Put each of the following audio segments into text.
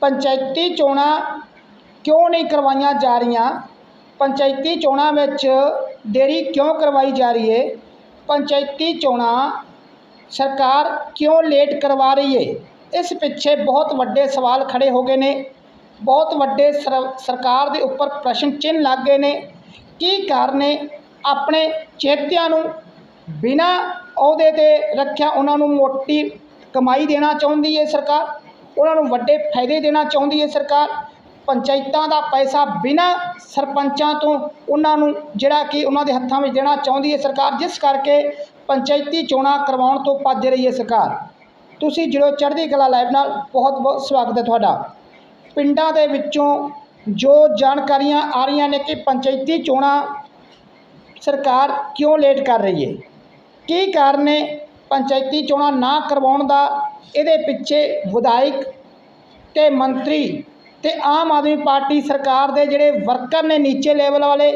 ਪੰਚਾਇਤੀ ਚੋਣਾਂ ਕਿਉਂ ਨਹੀਂ ਕਰਵਾਈਆਂ ਜਾ ਰਹੀਆਂ? ਪੰਚਾਇਤੀ ਚੋਣਾਂ ਵਿੱਚ ਦੇਰੀ ਕਿਉਂ ਕਰਵਾਈ ਜਾ ਰਹੀ ਹੈ ਪੰਚਾਇਤੀ ਚੋਣਾਂ ਸਰਕਾਰ ਕਿਉਂ ਲੇਟ ਕਰਵਾ ਰਹੀ ਹੈ ਇਸ ਪਿੱਛੇ ਬਹੁਤ ਵੱਡੇ ਸਵਾਲ ਖੜੇ ਹੋ ਗਏ ਨੇ। ਬਹੁਤ ਵੱਡੇ ਸਰ- ਸਰਕਾਰ ਦੇ ਉੱਪਰ ਪ੍ਰਸ਼ਨ ਚਿੰਨ੍ਹ ਲੱਗ ਗਏ ਨੇ। ਕੀ ਕਾਰਨ ਆਪਣੇ ਚੇਤਿਆਂ ਨੂੰ ਬਿਨਾਂ ਅਹੁਦੇ ਤੇ ਰੱਖਿਆ ਉਹਨਾਂ ਨੂੰ ਮੋਟੀ ਕਮਾਈ ਦੇਣਾ ਚਾਹੁੰਦੀ ਹੈ ਸਰਕਾਰ? ਉਹਨਾਂ ਨੂੰ ਵੱਡੇ ਫਾਇਦੇ ਦੇਣਾ ਚਾਹੁੰਦੀ ਹੈ ਸਰਕਾਰ। ਪੰਚਾਇਤਾਂ ਦਾ ਪੈਸਾ ਬਿਨਾਂ ਸਰਪੰਚਾਂ ਤੋਂ ਉਹਨਾਂ ਨੂੰ ਜਿਹੜਾ ਕਿ ਉਹਨਾਂ ਦੇ ਹੱਥਾਂ ਵਿੱਚ ਦੇਣਾ ਚਾਹੁੰਦੀ ਹੈ ਸਰਕਾਰ, ਜਿਸ ਕਰਕੇ ਪੰਚਾਇਤੀ ਚੋਣਾਂ ਕਰਵਾਉਣ ਤੋਂ ਭੱਜ ਰਹੀ ਹੈ ਸਰਕਾਰ। ਤੁਸੀਂ ਜਿਹੜੋ ਚੜ੍ਹਦੀ ਕਲਾ ਲਾਈਵ ਨਾਲ, ਬਹੁਤ ਬਹੁਤ ਸਵਾਗਤ ਹੈ ਤੁਹਾਡਾ। ਪਿੰਡਾਂ ਦੇ ਵਿੱਚੋਂ ਜੋ ਜਾਣਕਾਰੀਆਂ ਆ ਰਹੀਆਂ ਨੇ ਕਿ ਪੰਚਾਇਤੀ ਚੋਣਾਂ ਸਰਕਾਰ ਕਿਉਂ ਲੇਟ ਕਰ ਰਹੀ ਹੈ? ਕੀ ਕਾਰਨ ਹੈ? ਪੰਚਾਇਤੀ ਚੋਣਾਂ ਨਾ ਕਰਵਾਉਣ ਦਾ ਇਹਦੇ ਪਿੱਛੇ ਵਿਧਾਇਕ ਤੇ ਮੰਤਰੀ ਤੇ ਆਮ ਆਦਮੀ ਪਾਰਟੀ ਸਰਕਾਰ ਦੇ ਜਿਹੜੇ ਵਰਕਰ ਨੇ ਨੀਚੇ ਲੈਵਲ ਵਾਲੇ,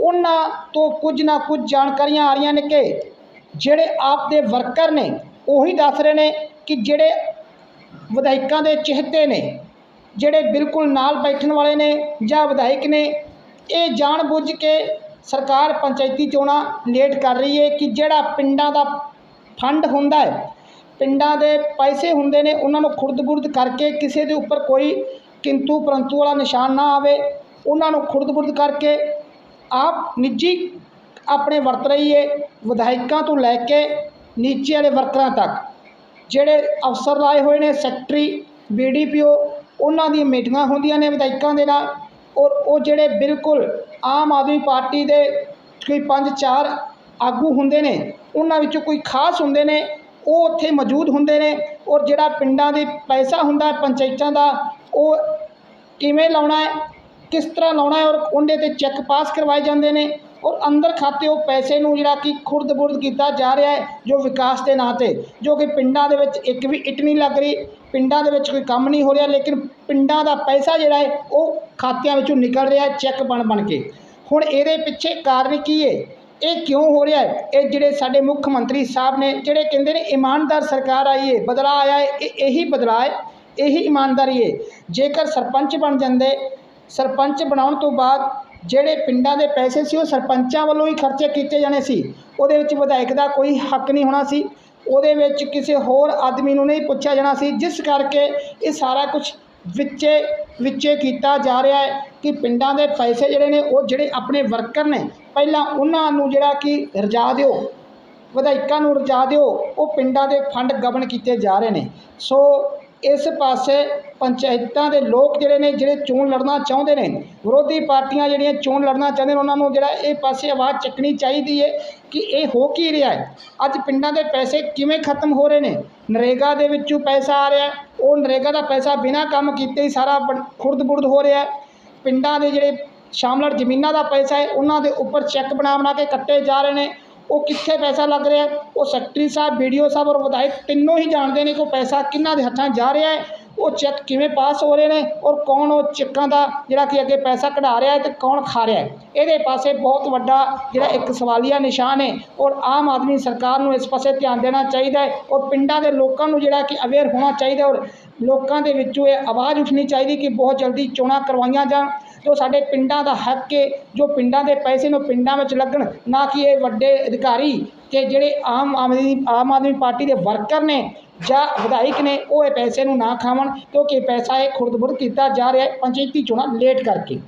ਉਹਨਾਂ ਤੋਂ ਕੁਝ ਨਾ ਕੁਝ ਜਾਣਕਾਰੀਆਂ ਆ ਰਹੀਆਂ ਨੇ ਕਿ ਜਿਹੜੇ ਆਪ ਦੇ ਵਰਕਰ ਨੇ, ਉਹੀ ਦੱਸ ਰਹੇ ਨੇ ਕਿ ਜਿਹੜੇ ਵਿਧਾਇਕਾਂ ਦੇ ਚਿਹਤੇ ਨੇ, ਜਿਹੜੇ ਬਿਲਕੁਲ ਨਾਲ ਬੈਠਣ ਵਾਲੇ ਨੇ ਜਾਂ ਵਿਧਾਇਕ ਨੇ, ਇਹ ਜਾਣ ਬੁੱਝ ਕੇ ਸਰਕਾਰ ਪੰਚਾਇਤੀ ਚੋਣਾਂ ਲੇਟ ਕਰ ਰਹੀ ਹੈ ਕਿ ਜਿਹੜਾ ਪਿੰਡਾਂ ਦਾ ਫੰਡ ਹੁੰਦਾ ਹੈ ਪਿੰਡਾਂ ਦੇ ਪੈਸੇ ਹੁੰਦੇ ਨੇ, ਉਹਨਾਂ ਨੂੰ ਖੁਰਦ-ਬੁਰਦ ਕਰਕੇ ਕਿਸੇ ਦੇ ਉੱਪਰ ਕੋਈ ਕਿੰਤੂ ਪਰੰਤੂ ਵਾਲਾ ਨਿਸ਼ਾਨ ਨਾ ਆਵੇ, ਉਹਨਾਂ ਨੂੰ ਖੁਰਦ-ਬੁਰਦ ਕਰਕੇ ਆਪ ਨਿੱਜੀ ਆਪਣੇ ਵਰਤ ਰਹੀ ਹੈ ਵਿਧਾਇਕਾਂ ਤੋਂ ਲੈ ਕੇ ਨੀਚੇ ਵਾਲੇ ਵਰਕਰਾਂ ਤੱਕ। ਜਿਹੜੇ ਅਫਸਰ ਲਾਏ ਹੋਏ ਨੇ, ਸੈਕਟਰੀ ਬੀਡੀਪੀਓ ਉਹਨਾਂ ਦੀਆਂ ਮੀਟਿੰਗਾਂ ਹੁੰਦੀਆਂ ਨੇ ਵਿਧਾਇਕਾਂ ਦੇ ਨਾਲ ਔਰ ਉਹ ਜਿਹੜੇ ਬਿਲਕੁਲ ਆਮ ਆਦਮੀ ਪਾਰਟੀ ਦੇ ਕੋਈ ਪੰਜ ਚਾਰ ਆਗੂ ਹੁੰਦੇ ਨੇ, ਉਹਨਾਂ ਵਿੱਚੋਂ ਕੋਈ ਖਾਸ ਹੁੰਦੇ ਨੇ ਉਹ ਉੱਥੇ ਮੌਜੂਦ ਹੁੰਦੇ ਨੇ ਔਰ ਜਿਹੜਾ ਪਿੰਡਾਂ ਦੇ ਪੈਸਾ ਹੁੰਦਾ ਪੰਚਾਇਤਾਂ ਦਾ, ਉਹ ਕਿਵੇਂ ਲਾਉਣਾ ਹੈ, ਕਿਸ ਤਰ੍ਹਾਂ ਲਾਉਣਾ ਹੈ ਔਰ ਉਹਦੇ ਤੇ ਚੈੱਕ ਪਾਸ ਕਰਵਾਏ ਜਾਂਦੇ ਨੇ ਔਰ ਅੰਦਰ ਖਾਤੇ ਉਹ ਪੈਸੇ ਨੂੰ ਜਿਹੜਾ ਕਿ ਖੁਰਦ-ਬੁਰਦ ਕੀਤਾ ਜਾ ਰਿਹਾ ਹੈ, ਜੋ ਵਿਕਾਸ ਦੇ ਨਾਂ ਤੇ, ਜੋ ਕਿ ਪਿੰਡਾਂ ਦੇ ਵਿੱਚ ਇੱਕ ਵੀ ਇੱਟ ਨਹੀਂ ਲੱਗ ਰਹੀ, ਪਿੰਡਾਂ ਦੇ ਵਿੱਚ ਕੋਈ ਕੰਮ ਨਹੀਂ ਹੋ ਰਿਹਾ, ਲੇਕਿਨ ਪਿੰਡਾਂ ਦਾ ਪੈਸਾ ਜਿਹੜਾ ਹੈ, ਉਹ ਖਾਤਿਆਂ ਵਿੱਚੋਂ ਨਿਕਲ ਰਿਹਾ ਹੈ, ਚੈੱਕ ਬਣ ਬਣ ਕੇ। ਹੁਣ ਇਹਦੇ ਪਿੱਛੇ ਕਾਰਨ ਕੀ ਹੈ? ਇਹ ਕਿਉਂ ਹੋ ਰਿਹਾ ਹੈ? ਇਹ ਜਿਹੜੇ ਸਾਡੇ ਮੁੱਖ ਮੰਤਰੀ ਸਾਹਿਬ ਨੇ, ਜਿਹੜੇ ਕਹਿੰਦੇ ਨੇ ਇਮਾਨਦਾਰ ਸਰਕਾਰ ਆਈ ਹੈ ਬਦਲਾ ਆਇਆ ਹੈ ਇਹ ਇਹੀ ਬਦਲਾ ਹੈ, ਇਹੀ ਇਮਾਨਦਾਰੀ ਹੈ ਜੇਕਰ ਸਰਪੰਚ ਬਣ ਜਾਂਦੇ, ਸਰਪੰਚ ਬਣਾਉਣ ਤੋਂ ਬਾਅਦ ਜਿਹੜੇ ਪਿੰਡਾਂ ਦੇ ਪੈਸੇ ਸੀ, ਉਹ ਸਰਪੰਚਾਂ ਵੱਲੋਂ ਹੀ ਖਰਚੇ ਕੀਤੇ ਜਾਣੇ ਸੀ। ਉਹਦੇ ਵਿੱਚ ਵਿਧਾਇਕ ਦਾ ਕੋਈ ਹੱਕ ਨਹੀਂ ਹੋਣਾ ਸੀ। ਉਹਦੇ ਵਿੱਚ ਕਿਸੇ ਹੋਰ ਆਦਮੀ ਨੂੰ ਨਹੀਂ ਪੁੱਛਿਆ ਜਾਣਾ ਸੀ, ਜਿਸ ਕਰਕੇ ਇਹ ਸਾਰਾ ਕੁਝ ਵਿੱਚੇ ਵਿੱਚੇ ਕੀਤਾ ਜਾ ਰਿਹਾ ਹੈ ਕਿ ਪਿੰਡਾਂ ਦੇ ਪੈਸੇ ਜਿਹੜੇ ਨੇ, ਉਹ ਜਿਹੜੇ ਆਪਣੇ ਵਰਕਰ ਨੇ, ਪਹਿਲਾਂ ਉਹਨਾਂ ਨੂੰ ਜਿਹੜਾ ਕਿ ਰਜਾ ਦਿਓ ਵਿਧਾਇਕਾਂ ਨੂੰ ਰਜਾ ਦਿਓ, ਉਹ ਪਿੰਡਾਂ ਦੇ ਫੰਡ ਗਬਨ ਕੀਤੇ ਜਾ ਰਹੇ ਨੇ। ਸੋ ਇਸ ਪਾਸੇ ਪੰਚਾਇਤਾਂ ਦੇ ਲੋਕ ਜਿਹੜੇ ਨੇ, ਜਿਹੜੇ ਚੋਣ ਲੜਨਾ ਚਾਹੁੰਦੇ ਨੇ, ਵਿਰੋਧੀ ਪਾਰਟੀਆਂ ਜਿਹੜੀਆਂ ਚੋਣ ਲੜਨਾ ਚਾਹੁੰਦੇ ਨੇ, ਉਹਨਾਂ ਨੂੰ ਜਿਹੜਾ ਇਹ ਪਾਸੇ ਆਵਾਜ਼ ਚੱਕਣੀ ਚਾਹੀਦੀ ਹੈ ਕਿ ਇਹ ਹੋ ਕੀ ਰਿਹਾ ਹੈ? ਅੱਜ ਪਿੰਡਾਂ ਦੇ ਪੈਸੇ ਕਿਵੇਂ ਖਤਮ ਹੋ ਰਹੇ ਨੇ? ਨਰੇਗਾ ਦੇ ਵਿੱਚੋਂ ਪੈਸਾ ਆ ਰਿਹਾ ਉਹ ਨਰੇਗਾ ਦਾ ਪੈਸਾ ਬਿਨਾਂ ਕੰਮ ਕੀਤੇ ਹੀ ਸਾਰਾ ਖੁਰਦ-ਬੁਰਦ ਹੋ ਰਿਹਾ ਪਿੰਡਾਂ ਦੇ ਜਿਹੜੇ ਸ਼ਾਮਲੜ ਜ਼ਮੀਨਾਂ ਦਾ ਪੈਸਾ ਹੈ, ਉਹਨਾਂ ਦੇ ਉੱਪਰ ਚੈੱਕ ਬਣਾ ਬਣਾ ਕੇ ਕੱਟੇ ਜਾ ਰਹੇ ਨੇ। ਉਹ ਕਿੱਥੇ ਪੈਸਾ ਲੱਗ ਰਿਹਾ? ਉਹ ਸੈਕਟਰੀ ਸਾਹਿਬ ਵੀਡੀਓ ਸਾਹਿਬ ਔਰ ਵਿਧਾਇਕ ਤਿੰਨੋਂ ਹੀ ਜਾਣਦੇ ਨੇ ਕਿ ਉਹ ਪੈਸਾ ਕਿਹਨਾਂ ਦੇ ਹੱਥਾਂ ਜਾ ਰਿਹਾ ਹੈ? ਉਹ ਚੈੱਕ ਕਿਵੇਂ ਪਾਸ ਹੋ ਰਹੇ ਨੇ? ਔਰ ਕੌਣ ਉਹ ਚੈੱਕਾਂ ਦਾ ਜਿਹੜਾ ਕਿ ਅੱਗੇ ਪੈਸਾ ਕਢਾ ਰਿਹਾ ਹੈ ਤੇ ਕੌਣ ਖਾ ਰਿਹਾ ਹੈ? ਇਹਦੇ ਪਾਸੇ ਬਹੁਤ ਵੱਡਾ ਜਿਹੜਾ ਇੱਕ ਸਵਾਲੀਆ ਨਿਸ਼ਾਨ ਹੈ ਔਰ ਆਮ ਆਦਮੀ ਸਰਕਾਰ ਨੂੰ ਇਸ ਪਾਸੇ ਧਿਆਨ ਦੇਣਾ ਚਾਹੀਦਾ ਹੈ ਔਰ ਪਿੰਡਾਂ ਦੇ ਲੋਕਾਂ ਨੂੰ ਜਿਹੜਾ ਕਿ ਅਵੇਅਰ ਹੋਣਾ ਚਾਹੀਦਾ ਔਰ ਲੋਕਾਂ ਦੇ ਵਿੱਚੋਂ ਇਹ ਆਵਾਜ਼ ਉੱਠਣੀ ਚਾਹੀਦੀ ਕਿ ਬਹੁਤ ਜਲਦੀ ਚੋਣਾਂ ਕਰਵਾਈਆਂ ਜਾਣ। ਜੋ ਸਾਡੇ ਪਿੰਡਾਂ ਦਾ ਹੱਕ ਹੈ ਜੋ ਪਿੰਡਾਂ ਦੇ ਪੈਸੇ ਨੂੰ ਪਿੰਡਾਂ ਵਿੱਚ ਲੱਗਣ, ਨਾ ਕਿ ਇਹ ਵੱਡੇ ਅਧਿਕਾਰੀ ਕਿ ਜਿਹੜੇ ਆਮ ਆਦਮੀ ਆਮ ਆਦਮੀ ਪਾਰਟੀ ਦੇ ਵਰਕਰ ਨੇ ਜਾਂ ਵਿਧਾਇਕ ਨੇ, ਉਹ ਇਹ ਪੈਸੇ ਨੂੰ ਨਾ ਖਾਵਣ ਕਿਉਂਕਿ ਪੈਸਾ ਇਹ ਖੁਰਦ-ਬੁਰਦ ਕੀਤਾ ਜਾ ਰਿਹਾ ਹੈ ਪੰਚਾਇਤੀ ਚੋਣਾਂ ਲੇਟ ਕਰਕੇ।